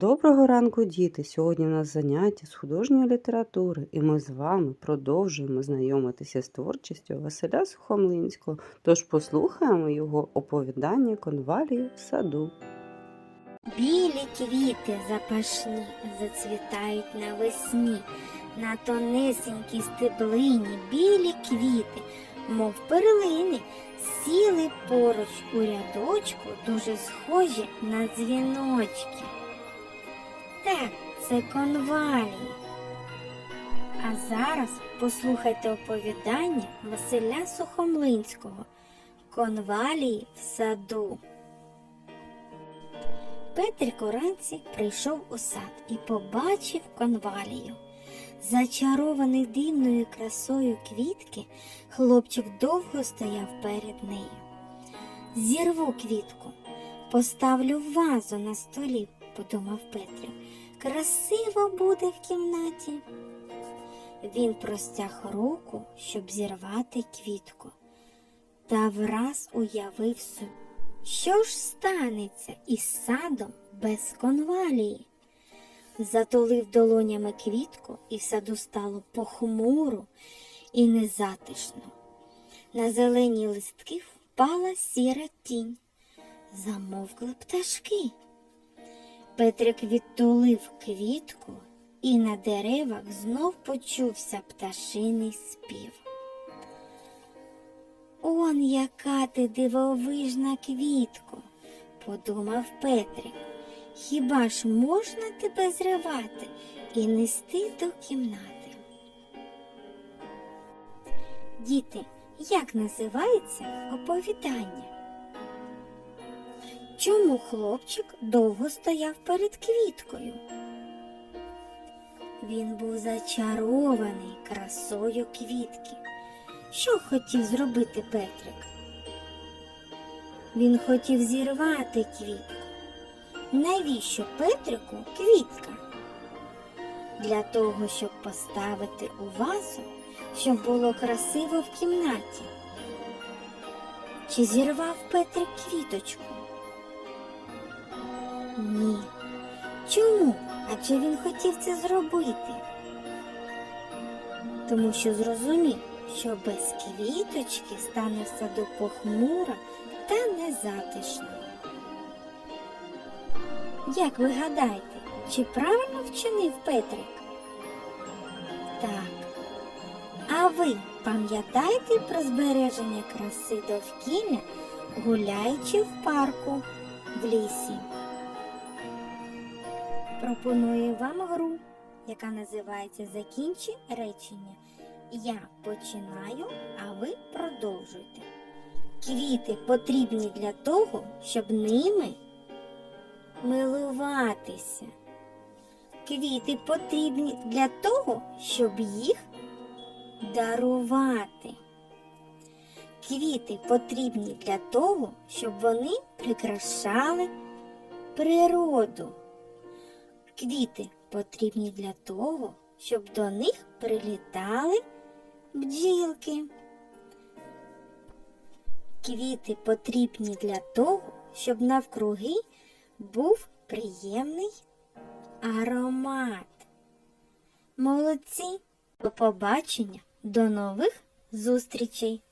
Доброго ранку, діти! Сьогодні у нас заняття з художньої літератури, і ми з вами продовжуємо знайомитися з творчістю Василя Сухомлинського. Тож послухаємо його оповідання конвалії в саду. Білі квіти запашні зацвітають навесні, на тонесенькій стеблині білі квіти, мов перлини, сіли поруч у рядочку, дуже схожі на дзвіночки. Так, це конвалії. А зараз послухайте оповідання Василя Сухомлинського Конвалії в саду. Петрик уранці прийшов у сад і побачив конвалію. Зачарований дивною красою квітки, хлопчик довго стояв перед нею. Зірву квітку, поставлю вазу на столі, подумав Петрик. Красиво буде в кімнаті. Він простяг руку, щоб зірвати квітку, та враз уявив собі. Що ж станеться із садом без конвалії? Затулив долонями квітку, і в саду стало похмуро і незатишно. На зелені листки впала сіра тінь. Замовкли пташки. Петрик відтулив квітку, і на деревах знов почувся пташиний спів. Он яка ти дивовижна квітко, подумав Петрик. Хіба ж можна тебе зривати і нести до кімнати? Діти, як називається оповідання? Чому хлопчик довго стояв перед квіткою? Він був зачарований красою квітки. Що хотів зробити Петрик? Він хотів зірвати квітку. Навіщо Петрику квітка? Для того, щоб поставити у вазу, щоб було красиво в кімнаті. Чи зірвав Петрик квіточку? Ні. Чому? Адже він хотів це зробити. Тому що зрозумів, що без квіточки стане в саду похмуро та незатишно. Як ви гадаєте, чи правильно вчинив Петрик? Так. А ви пам'ятаєте про збереження краси довкілля, гуляючи в парку в лісі? Пропоную вам гру, яка називається Закінчи речення. Я починаю, а ви продовжуйте. Квіти потрібні для того, щоб ними милуватися. Квіти потрібні для того, щоб їх дарувати. Квіти потрібні для того, щоб вони прикрашали природу. Квіти потрібні для того, щоб до них прилітали бджілки. Квіти потрібні для того, щоб навкруги був приємний аромат. Молодці! До побачення, до нових зустрічей!